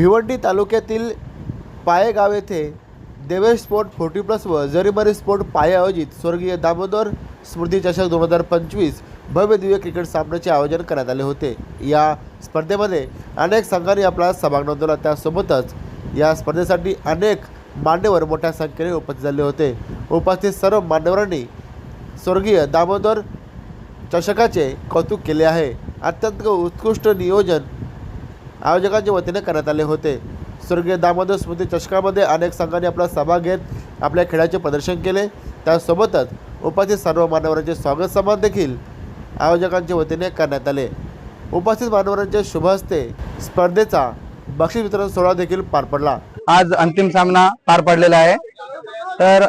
भिवंडी तालुक्यातील पायेगाव येथे Devesh sport forty plus व जरीमरी स्पोर्ट पाये आयोजित स्वर्गीय दामोदर स्मृती चषक दोन हजार पंचवीस भव्य दिव्य क्रिकेट सामन्याचे आयोजन करण्यात आले होते. या स्पर्धेमध्ये अनेक संघांनी आपला सहभाग नोंदवला. त्यासोबतच या स्पर्धेसाठी अनेक मान्यवर मोठ्या संख्येने उपस्थित झाले होते. उपस्थित सर्व मान्यवरांनी स्वर्गीय दामोदर चषकाचे कौतुक केले आहे. अत्यंत उत्कृष्ट नियोजन आयोजकांच्या वतीने करण्यात आले होते. स्वर्गीय दामोदर स्मृती चषकामध्ये अनेक संघांनी आपला सहभाग घेत आपल्या खेळाचे प्रदर्शन केले. त्यासोबतच उपस्थित सर्व मान्यवरांचे स्वागत सन्मान देखील आयोजकांच्या वतीने करण्यात आले. उपस्थित मान्यवरांच्या शुभ हस्ते स्पर्धेचा बक्षीस वितरण सोहळा देखील पार पडला. आज अंतिम सामना पार पडलेला आहे. तर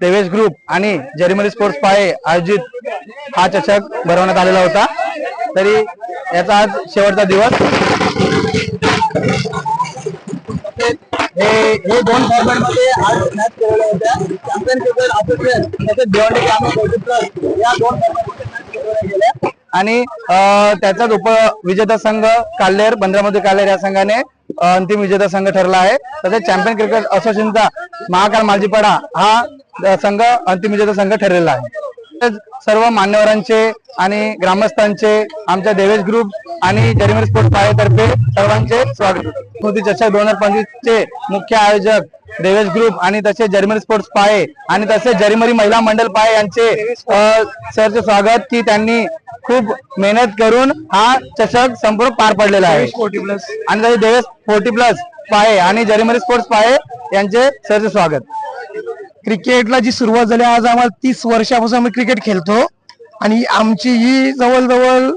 देवेश ग्रुप आणि जर्मनी स्पोर्ट्स पाळे आयोजित हा चषक भरवण्यात आलेला होता. तरी याचा आज शेवटचा दिवस. हे दोन फॉर्मॅटमध्ये आज मॅच केलेल्या होत्या. चॅम्पियन क्रिकेट असोसिएशन तसेच भिवंडी ग्रामीण क्रिकेट क्लब या दोन फॉर्मॅट मॅच खेळवल्या गेल्या. आणि त्याचाच उप विजेता संघ काल्हेर बंदरामध्ये काल्हेर या संघाने अंतिम विजेता संघ ठरला आहे. तसेच चॅम्पियन क्रिकेट असोसिएशनचा महाकाल मालजीपाडा हा संघ अंतिम विजेता संघ ठरलेला आहे. सर्व मान्यवरांचे आणि ग्रामस्थांचे आमच्या देवेश ग्रुप आणि जरीमरी स्पोर्ट्स पायातर्फे सर्वांचे स्वागत मोदी चषक दोन हजार पंचवीस चे मुख्य आयोजक देवेश ग्रुप आणि तसेच जर्मनी स्पोर्ट्स पाये आणि तसेच जर्मनी महिला मंडळ पाये यांचे सरचे स्वागत की त्यांनी खूप मेहनत करून हा चषक संपूर्ण पार पडलेला आहे. आणि तसेच देवेश फोर्टी प्लस पाये आणि जर्मनी स्पोर्ट्स पाये यांचे सरचे स्वागत. क्रिकेटला जी सुरुवात झाली आज आम्हाला तीस वर्षापासून आम्ही क्रिकेट खेळतो. आणि आमची ही जवळजवळ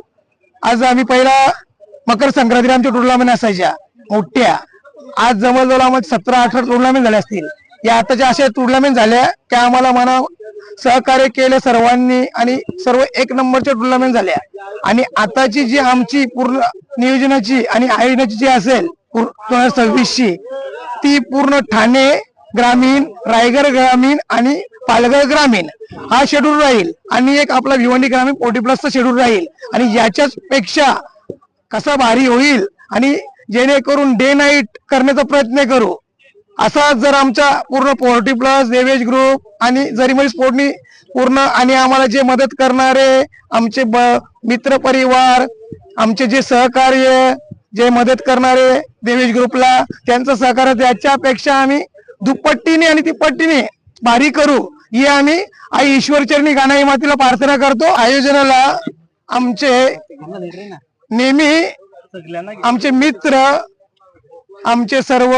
आज आम्ही पहिला मकर संक्रांतीला आमच्या टुर्नामेंट असायच्या. मोठ्या. आज जवळजवळ आम्हाला सतरा अठरा टुर्नामेंट झाल्या असतील. या आताच्या अशा टुर्नामेंट झाल्या त्या आम्हाला म्हणा सहकार्य केलं सर्वांनी आणि सर्व एक नंबरच्या टुर्नामेंट झाल्या. आणि आताची जी आमची पूर्ण नियोजनाची आणि आयोजनाची जी असेल दोन हजार सव्वीसची ती पूर्ण ठाणे ग्रामीण रायगड ग्रामीण आणि पालघर ग्रामीण हा शेड्यूल राहील आणि एक आपला भिवंडी ग्रामीण फोर्टी प्लसचा शेड्यूल राहील. आणि याच्याच पेक्षा कसा भारी होईल आणि जेणेकरून डे नाईट करण्याचा प्रयत्न करू. असा जर आमचा पूर्ण फोर्टी प्लस देवेश ग्रुप आणि जरीमरी स्पोर्टनी पूर्ण आणि आम्हाला जे मदत करणारे आमचे ब- मित्र परिवार आमचे जे सहकार्य जे मदत करणारे देवेश ग्रुपला त्यांचं सहकार्य त्याच्यापेक्षा आम्ही दुप्पट्टीने आणि तिप्पट्टीने भारी करू. ही आम्ही आई ईश्वरचरणी गाणाई मातीला प्रार्थना करतो. आयोजनाला आमचे नेहमी आमचे मित्र आमचे सर्व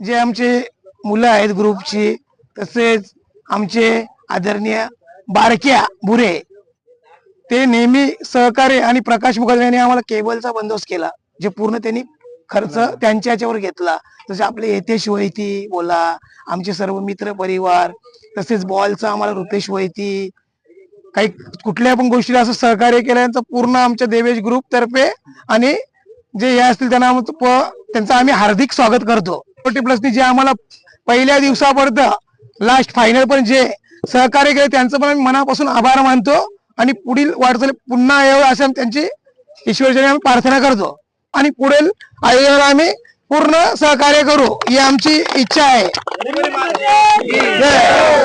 जे आमचे मुलं आहेत ग्रुपची तसेच आमचे आदरणीय बारक्या बुरे ते नेहमी सहकार्य आणि प्रकाश मुखर्जी यांनी आम्हाला केबलचा बंदोबस्त केला जे पूर्ण त्यांनी खर्च त्यांच्या याच्यावर घेतला. जसे आपले येतेश वैती बोला आमचे सर्व मित्र परिवार तसेच बॉलचा आम्हाला रुपेश वैती. काही कुठल्या पण गोष्टीला असं सहकार्य केल्याचं पूर्ण आमच्या देवेश ग्रुप तर्फे आणि जे हे असतील त्यांना त्यांचं आम्ही हार्दिक स्वागत करतो. फोर्टी प्लसनी जे आम्हाला पहिल्या दिवसापर्यंत लास्ट फायनल पण जे सहकार्य केले त्यांचं पण आम्ही मनापासून आभार मानतो. आणि पुढील वाटचाल पुन्हा यावं असं त्यांची ईश्वरचरणी आम्ही प्रार्थना करतो. आणि पुढील आयोजनाला आम्ही पूर्ण सहकार्य करू ही आमची इच्छा आहे.